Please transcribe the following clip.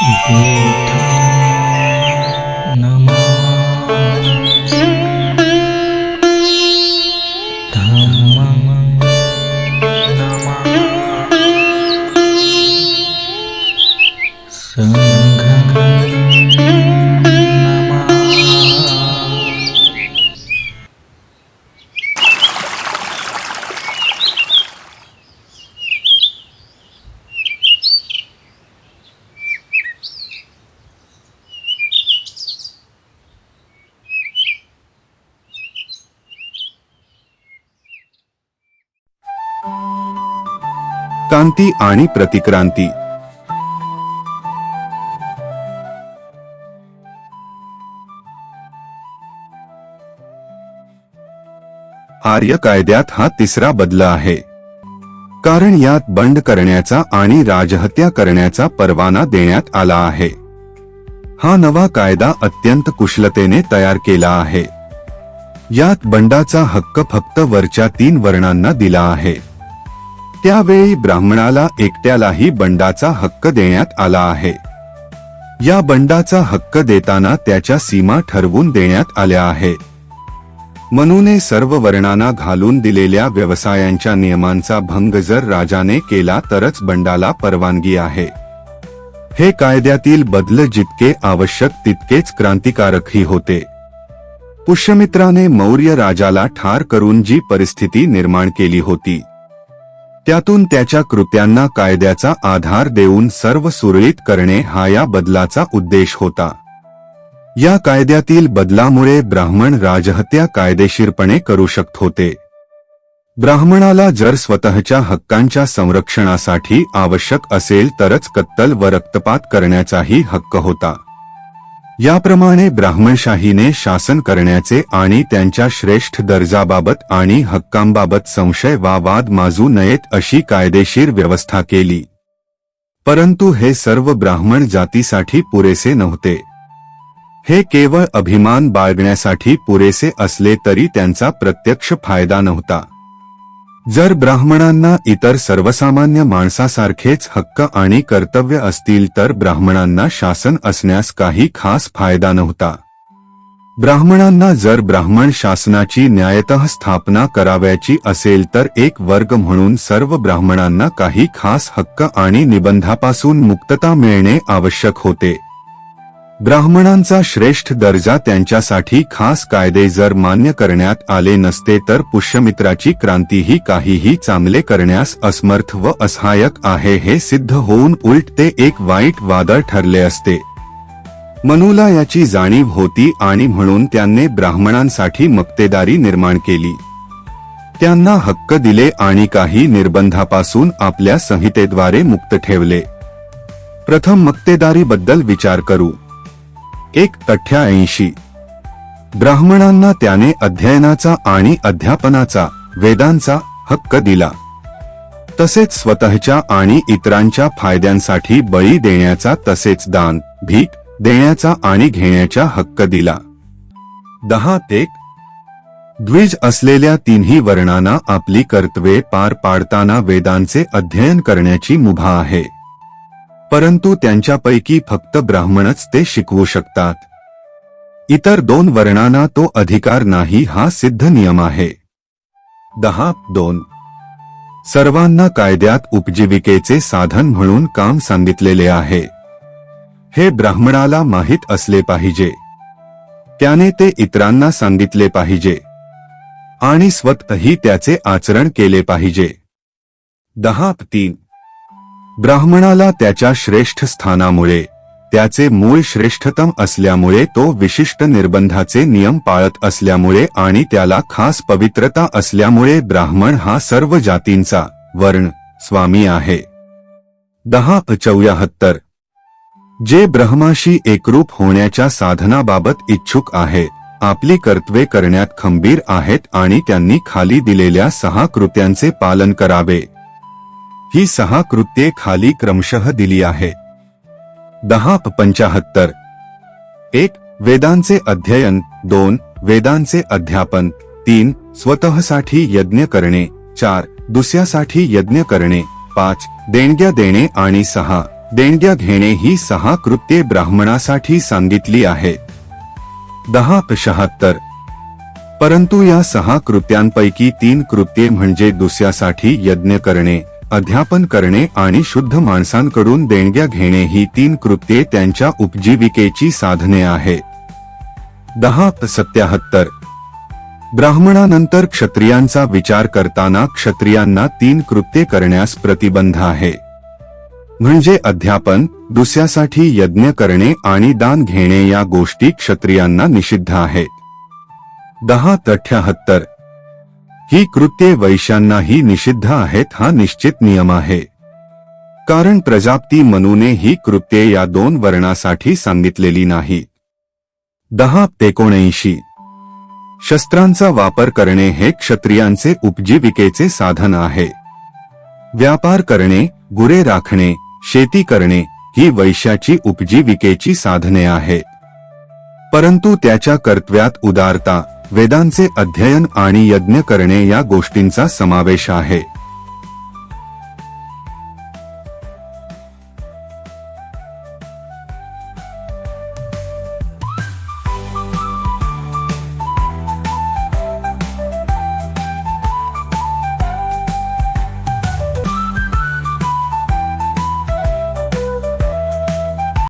嗯 거. क्रांती आणि प्रतिक्रांती. आर्य कायद्यात हा तिसरा बदल आहे. कारण यात बंड करण्याचा आणि राजहत्या करण्याचा परवाना देण्यात आला आहे. हा नवा कायदा अत्यंत कुशलतेने तयार केला आहे. यात बंडाचा हक्क फक्त वरच्या तीन वर्णांना दिला आहे. त्यावेळी ब्राह्मणाला एकट्यालाही बंडाचा हक्क देण्यात आला आहे. या बंडाचा हक्क देताना त्याच्या सीमा ठरवून देण्यात आल्या आहे. मनूने सर्व वर्णांना घालून दिलेल्या व्यवसायांच्या नियमांचा भंग जर राजाने केला तरच बंडाला परवानगी आहे. हे कायद्यातील बदल जितके आवश्यक तितकेच क्रांतिकारकही होते. पुष्यमित्राने मौर्य राजाला ठार करून जी परिस्थिती निर्माण केली होती त्यातून त्याच्या कृत्यांना कायद्याचा आधार देऊन सर्व सुरळीत करणे हा या बदलाचा उद्देश होता. या कायद्यातील बदलामुळे ब्राह्मण राजहत्या कायदेशीरपणे करू शकत होते. ब्राह्मणाला जर स्वतःच्या हक्कांच्या संरक्षणासाठी आवश्यक असेल तरच कत्तल व रक्तपात करण्याचाही हक्क होता. याप्रमाणे ब्राह्मणशाहीने शासन करण्याचे आणि त्यांच्या श्रेष्ठ दर्जाबाबत आणि हक्कांबाबत संशय वा वाद माजू नयेत अशी कायदेशीर व्यवस्था केली. परंतु हे सर्व ब्राह्मण जातीसाठी पुरेसे नव्हते. हे केवळ अभिमान बाळगण्यासाठी पुरेसे असले तरी त्यांचा प्रत्यक्ष फायदा नव्हता. जर ब्राह्मणांना इतर सर्वसामान्य माणसासारखेच हक्क आणि कर्तव्य असतील तर ब्राह्मणांना शासन असण्यास काही खास फायदा नव्हता. ब्राह्मणांना जर ब्राह्मण शासनाची न्यायतः स्थापना करावयाची असेल तर एक वर्ग म्हणून सर्व ब्राह्मणांना काही खास हक्क आणि निबंधापासून मुक्तता मिळणे आवश्यक होते. ब्राह्मणांचा श्रेष्ठ दर्जा त्यांच्यासाठी खास कायदे जर मान्य करण्यात आले नसते तर पुष्यमित्राची क्रांतीही काहीही चांगले करण्यास असमर्थ व असहायक आहे हे सिद्ध होऊन उलट ते एक वाईट वादळ ठरले असते. मनूला याची जाणीव होती आणि म्हणून त्यांनी ब्राह्मणांसाठी मक्तेदारी निर्माण केली. त्यांना हक्क दिले आणि काही निर्बंधापासून आपल्या संहितेद्वारे मुक्त ठेवले. प्रथम मक्तेदारीबद्दल विचार करू. एक अठ्ठ्याऐंशी ब्राह्मणांना त्याने अध्ययनाचा आणि अध्यापनाचा वेदांचा हक्क दिला. तसेच स्वतःच्या आणि इतरांच्या फायद्यांसाठी बळी देण्याचा तसेच दान भीक देण्याचा आणि घेण्याचा हक्क दिला. दहा एक द्विज असलेल्या तिन्ही वर्णांना आपली कर्तव्ये पार पाडताना वेदांचे अध्ययन करण्याची मुभा आहे. परंतु त्यांच्यापैकी फक्त ब्राह्मणच ते शिकवू शकतात. इतर दोन वर्णांना तो अधिकार नाही हा सिद्ध नियम आहे. दहा दोन. सर्वांना कायद्यात उपजीविकेचे साधन म्हणून काम सांगितलेले आहे. हे ब्राह्मणाला माहीत असले पाहिजे. त्याने ते इतरांना सांगितले पाहिजे. आणि स्वतःही त्याचे आचरण केले पाहिजे. दहा तीन. ब्राह्मणाला त्याच्या श्रेष्ठ स्थानामुळे त्याचे मूळ श्रेष्ठतम असल्यामुळे तो विशिष्ट निर्बंधाचे नियम पाळत असल्यामुळे आणि त्याला खास पवित्रता असल्यामुळे ब्राह्मण हा सर्व जातींचा वर्ण स्वामी आहे. दहा चौयाहत्तर जे ब्रह्माशी एकरूप होण्याच्या साधनाबाबत इच्छुक आहे आपली कर्तव्ये करण्यात खंबीर आहेत आणि त्यांनी खाली दिलेल्या सहा कृत्यांचे पालन करावे. ही सहा कृत्ये खाली क्रमशः दिली आहेत दहा पंचाहत्तर. एक वेदांचे अध्ययन. दोन वेदांचे अध्यापन. तीन स्वतःसाठी यज्ञ करणे. चार दुसऱ्यासाठी यज्ञ करणे. पाच देणग्या देणे आणि सहा. देणग्या घेणे ही सहा कृत्ये ब्राह्मणासाठी सांगितली आहे. दहा शहात्तर. परंतु या सहा कृत्यांपैकी तीन कृत्ये म्हणजे दुसऱ्यासाठी यज्ञ करणे. अध्यापन करणे आणि शुद्ध माणसांकडून देणग्या घेणे ही तीन कृत्ये त्यांच्या उपजीविकेची साधने आहे. दहा सत्याहत्तर. ब्राह्मणानंतर क्षत्रियांचा विचार करताना क्षत्रियांना तीन कृत्ये करण्यास प्रतिबंध आहे. म्हणजे अध्यापन दुसऱ्यासाठी यज्ञ करणे आणि दान घेणे या गोष्टी क्षत्रियांना निषिद्ध आहेत. दहा तठ्याहत्तर ही कृत्ये वैश्यांनाही निषिद्ध आहेत हा निश्चित नियम आहे. कारण प्रजाप्ती मनूने ही कृत्ये या दोन वर्णासाठी सांगितलेली नाही. दहा एकोणऐंशी शस्त्रांचा वापर करणे हे क्षत्रियांचे उपजीविकेचे साधन आहे. व्यापार करणे गुरे राखणे शेती करणे ही वैश्याची उपजीविकेची साधने आहेत परंतु त्याच्या कर्तव्यात उदारता वेदांचे अध्ययन आणि यज्ञ करणे या गोष्टींचा समावेश आहे.